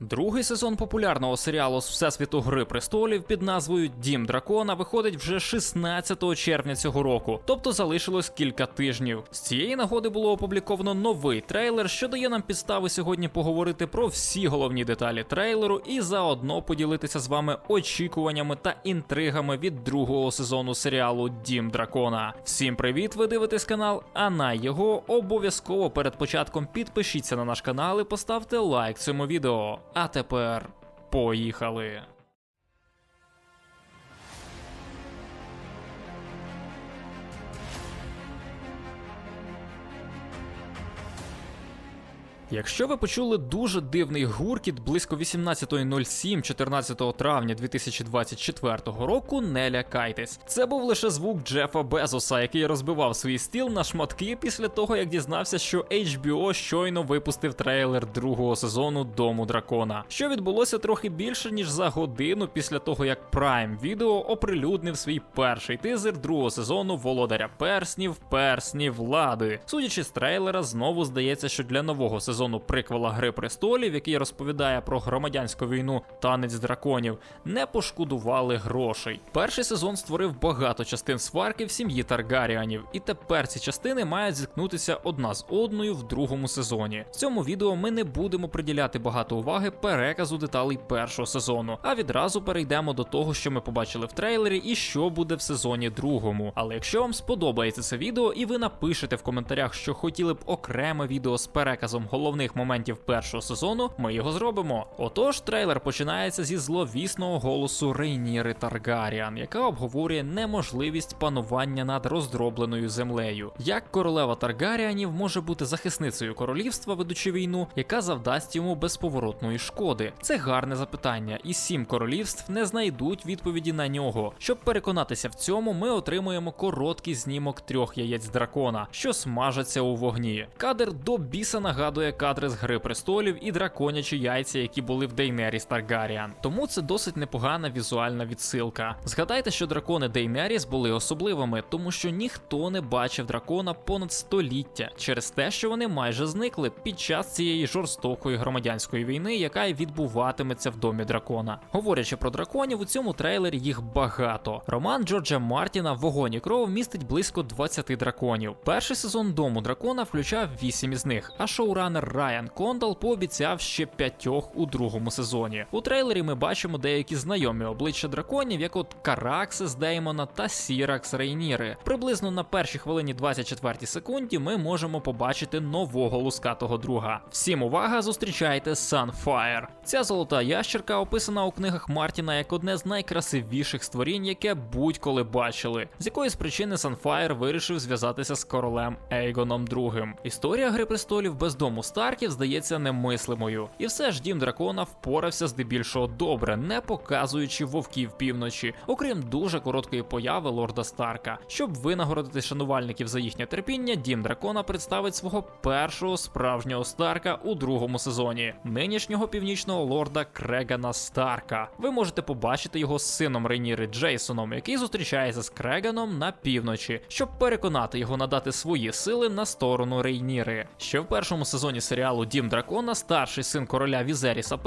Другий сезон популярного серіалу з Всесвіту Гри престолів під назвою Дім Дракона виходить вже 16 червня цього року, тобто залишилось кілька тижнів. З цієї нагоди було опубліковано новий трейлер, що дає нам підстави сьогодні поговорити про всі головні деталі трейлеру і заодно поділитися з вами очікуваннями та інтригами від другого сезону серіалу Дім Дракона. Всім привіт! Ви дивитесь канал, а на його обов'язково перед початком підпишіться на наш канал і поставте лайк цьому відео. А тепер поїхали. Якщо ви почули дуже дивний гуркіт близько 18.07 14 травня 2024 року, не лякайтесь. Це був лише звук Джефа Безоса, який розбивав свій стіл на шматки після того, як дізнався, що HBO щойно випустив трейлер другого сезону Дому Дракона, що відбулося трохи більше ніж за годину після того, як Prime Video оприлюднив свій перший тизер другого сезону Володаря Перснів, Персні Влади. Судячи з трейлера, знову здається, що для нового сезону приквела Гри престолів, який розповідає про громадянську війну Танець драконів, не пошкодували грошей. Перший сезон створив багато частин сварки в сім'ї Таргаріанів, і тепер ці частини мають зіткнутися одна з одною в другому сезоні. В цьому відео ми не будемо приділяти багато уваги переказу деталей першого сезону, а відразу перейдемо до того, що ми побачили в трейлері, і що буде в сезоні другому. Але якщо вам сподобається це відео, і ви напишете в коментарях, що хотіли б окреме відео з переказом головних моментів першого сезону, ми його зробимо. Отож, трейлер починається зі зловісного голосу Рейніри Таргаріан, яка обговорює неможливість панування над роздробленою землею. Як королева Таргаріанів може бути захисницею королівства, ведучи війну, яка завдасть йому безповоротної шкоди? Це гарне запитання, і сім королівств не знайдуть відповіді на нього. Щоб переконатися в цьому, ми отримуємо короткий знімок трьох яєць дракона, що смажаться у вогні. Кадр до біса нагадує кадри з Гри престолів і драконячі яйця, які були в Дейнеріс Таргаріан. Тому це досить непогана візуальна відсилка. Згадайте, що дракони Дейнеріс були особливими, тому що ніхто не бачив дракона понад століття через те, що вони майже зникли під час цієї жорстокої громадянської війни, яка й відбуватиметься в домі дракона. Говорячи про драконів, у цьому трейлері їх багато. Роман Джорджа Мартіна Вогонь і кров містить близько 20 драконів. Перший сезон дому дракона включав 8 із них, а шоуранер Райан Кондал пообіцяв ще п'ятьох у другому сезоні. У трейлері ми бачимо деякі знайомі обличчя драконів, як от Караксис Деймона та Сіракс Рейніри. Приблизно на першій хвилині 24 секунді ми можемо побачити нового лускатого друга. Всім увага, зустрічайте Sunfire. Ця золота ящерка описана у книгах Мартіна як одне з найкрасивіших створінь, яке будь-коли бачили. З якоїсь причини Sunfire вирішив зв'язатися з королем Ейгоном II. Історія Гри престолів без дому Старків здається немислимою. І все ж дім дракона впорався здебільшого добре, не показуючи вовків півночі, окрім дуже короткої появи лорда Старка. Щоб винагородити шанувальників за їхнє терпіння, дім дракона представить свого першого справжнього Старка у другому сезоні, нинішнього північного лорда Крегана Старка. Ви можете побачити його з сином Рейніри Джейсоном, який зустрічається з Креганом на півночі, щоб переконати його надати свої сили на сторону Рейніри. Ще в першому сезоні серіалу Дім Дракона старший син короля Візеріса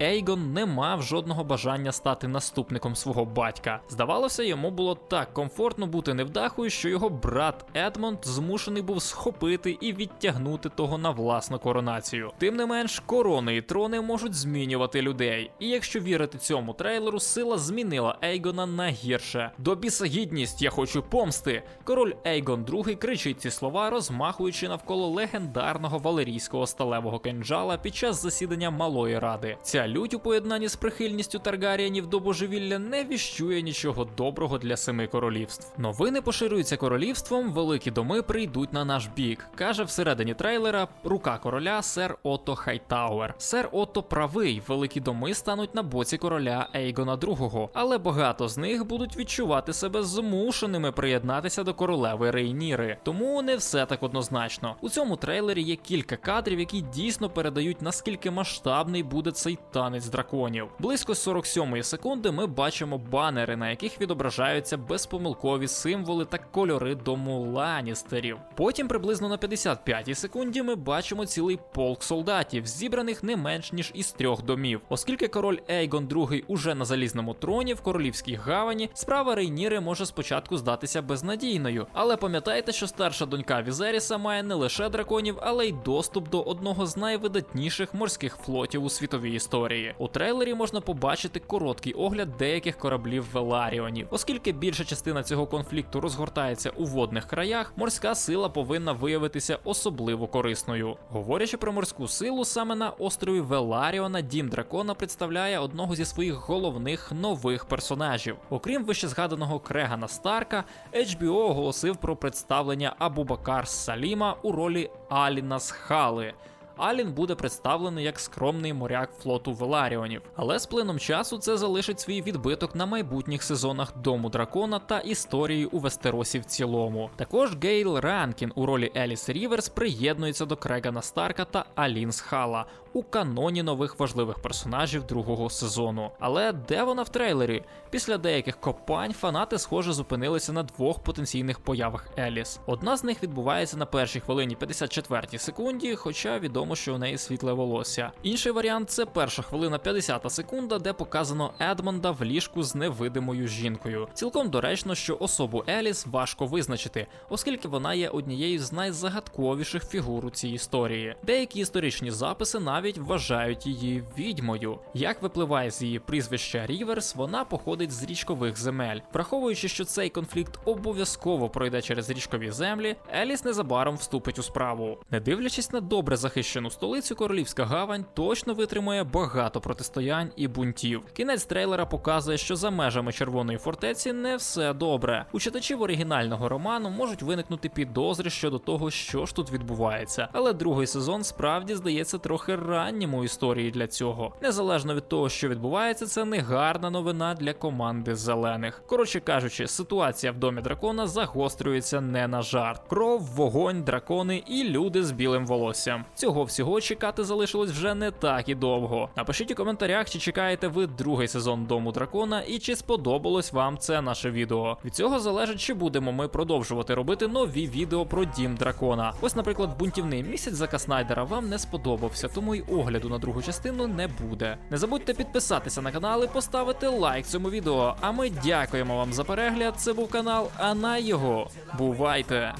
І Ейгон не мав жодного бажання стати наступником свого батька. Здавалося, йому було так комфортно бути невдахою, що його брат Едмонд змушений був схопити і відтягнути того на власну коронацію. Тим не менш, корони і трони можуть змінювати людей. І якщо вірити цьому трейлеру, сила змінила Ейгона на гірше. До біса гідність, я хочу помсти. Король Ейгон II кричить ці слова, розмахуючи навколо легендарного валерійського сталевого кинджала під час засідання малої ради. Ця лють у поєднанні з прихильністю Таргаріанів до божевілля не віщує нічого доброго для семи королівств. Новини поширюються королівством, великі доми прийдуть на наш бік. каже всередині трейлера рука короля сер Отто Хайтауер. Сер Отто правий, великі доми стануть на боці короля Ейгона II, але багато з них будуть відчувати себе змушеними приєднатися до королеви Рейніри. Тому не все так однозначно. У цьому трейлері є кілька кадрів, кадрів, які дійсно передають наскільки масштабний буде цей танець драконів. Близько 47 секунди ми бачимо банери, на яких відображаються безпомилкові символи та кольори дому Ланістерів. Потім приблизно на 55-й секунді ми бачимо цілий полк солдатів, зібраних не менш ніж із трьох домів. Оскільки король Ейгон II уже на залізному троні в королівській гавані, справа Рейніри може спочатку здатися безнадійною. Але пам'ятайте, що старша донька Візеріса має не лише драконів, але й доступ до одного з найвидатніших морських флотів у світовій історії. У трейлері можна побачити короткий огляд деяких кораблів Веларіонів. Оскільки більша частина цього конфлікту розгортається у водних краях, морська сила повинна виявитися особливо корисною. Говорячи про морську силу, саме на острові Веларіона Дім Дракона представляє одного зі своїх головних нових персонажів. Окрім вищезгаданого Крегана Старка, HBO оголосив про представлення Абубакар Саліма у ролі Аліна Схали. Алін буде представлений як скромний моряк флоту Веларіонів, але з плином часу це залишить свій відбиток на майбутніх сезонах Дому Дракона та історії у Вестеросі в цілому. Також Гейл Ранкін у ролі Еліс Ріверс приєднується до Крегана Старка та Алін Схала у каноні нових важливих персонажів другого сезону. Але де вона в трейлері? Після деяких копань фанати, схоже, зупинилися на двох потенційних появах Еліс. Одна з них відбувається на першій хвилині 54 секунді, хоча відомо, що у неї світле волосся. Інший варіант це перша хвилина 50 секунда, де показано Едмонда в ліжку з невидимою жінкою. Цілком доречно, що особу Еліс важко визначити, оскільки вона є однією з найзагадковіших фігур у цій історії. Деякі історичні записи навіть вважають її відьмою. Як випливає з її прізвища Ріверс, вона походить з річкових земель. Враховуючи, що цей конфлікт обов'язково пройде через річкові землі, Еліс незабаром вступить у справу. Не дивлячись на добре захищену столицю, королівська гавань точно витримує багато протистоянь і бунтів. Кінець трейлера показує, що за межами червоної фортеці не все добре. У читачів оригінального роману можуть виникнути підозри щодо того, що ж тут відбувається. Але другий сезон справді здається трохи раннім у історії для цього. Незалежно від того, що відбувається, це не гарна новина для команди зелених. Коротше кажучи, ситуація в домі дракона загострюється не на жарт. Кров, вогонь, дракони і люди з білим волоссям. Цього всього чекати залишилось вже не так і довго. Напишіть у коментарях, чи чекаєте ви другий сезон дому дракона і чи сподобалось вам це наше відео. Від цього залежить, чи будемо ми продовжувати робити нові відео про дім дракона. Ось, наприклад, бунтівний місяць Зака Снайдера вам не сподобався, тому й огляду на другу частину не буде. Не забудьте підписатися на канал і поставити лайк цьому відео. А ми дякуємо вам за перегляд. Це був канал Ана його. Бувайте!